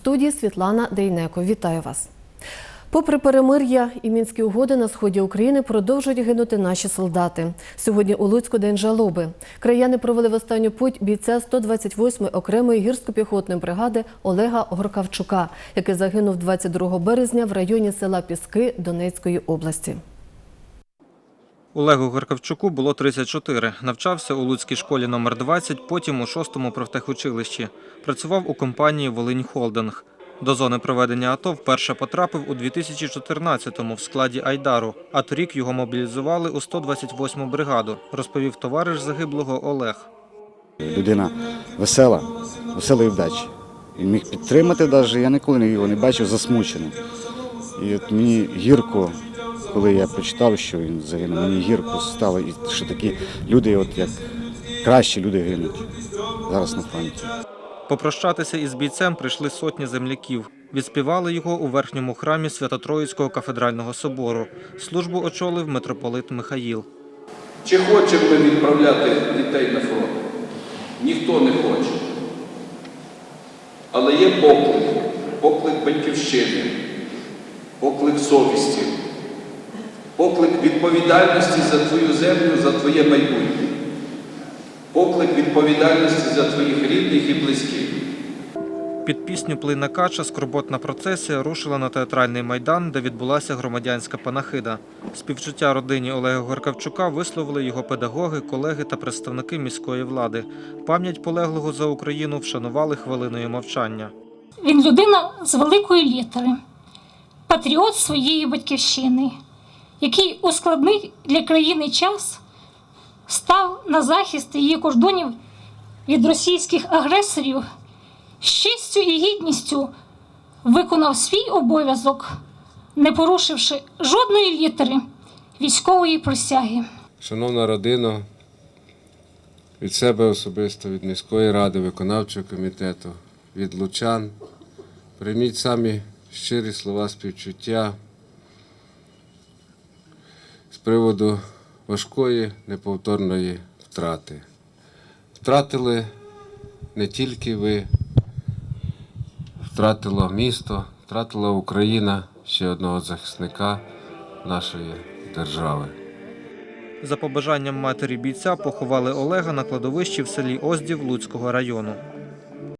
Студії Світлана Дейнеко. Вітаю вас. Попри перемир'я і мінські угоди на сході України продовжують гинути наші солдати. Сьогодні у Луцьку день жалоби. Краяни провели в останню путь бійця 128-ї окремої гірсько-піхотної бригади Олега Горкавчука, який загинув 22 березня в районі села Піски Донецької області. Олегу Горкавчуку було 34. Навчався у Луцькій школі номер 20, потім у 6-му профтехучилищі. Працював у компанії Волинь Холдинг. До зони проведення АТО вперше потрапив у 2014-му в складі Айдару, а торік його мобілізували у 128-му бригаду, розповів товариш загиблого Олег. Людина весела, веселої вдачі. Він міг підтримати навіть, я ніколи його не бачив засмученим. І от мені гірко, коли я прочитав, що він загинув, мені гірко стало, і що такі люди, от як кращі люди гинуть зараз на фронті. Попрощатися із бійцем прийшли сотні земляків. Відспівали його у верхньому храмі Свято-Троїцького кафедрального собору. Службу очолив митрополит Михаїл. Чи хочемо ми відправляти дітей на фронт? Ніхто не хоче. Але є поклик, поклик батьківщини, поклик совісті, поклик відповідальності за твою землю, за твоє майбутнє, поклик відповідальності за твоїх рідних і близьких. Під пісню Плина Кача скорботна процесія рушила на театральний майдан, де відбулася громадянська панахида. Співчуття родині Олега Горкавчука висловили його педагоги, колеги та представники міської влади. Пам'ять полеглого за Україну вшанували хвилиною мовчання. Він людина з великої літери, патріот своєї батьківщини, який у складний для країни час став на захист її кордонів від російських агресорів, з честю і гідністю виконав свій обов'язок, не порушивши жодної літери військової присяги. Шановна родина, від себе особисто, від міської ради, виконавчого комітету, від лучан, прийміть самі щирі слова співчуття приводу важкої неповторної втрати. Втратили не тільки ви, втратило місто, втратила Україна ще одного захисника нашої держави. За побажанням матері бійця поховали Олега на кладовищі в селі Оздів Луцького району.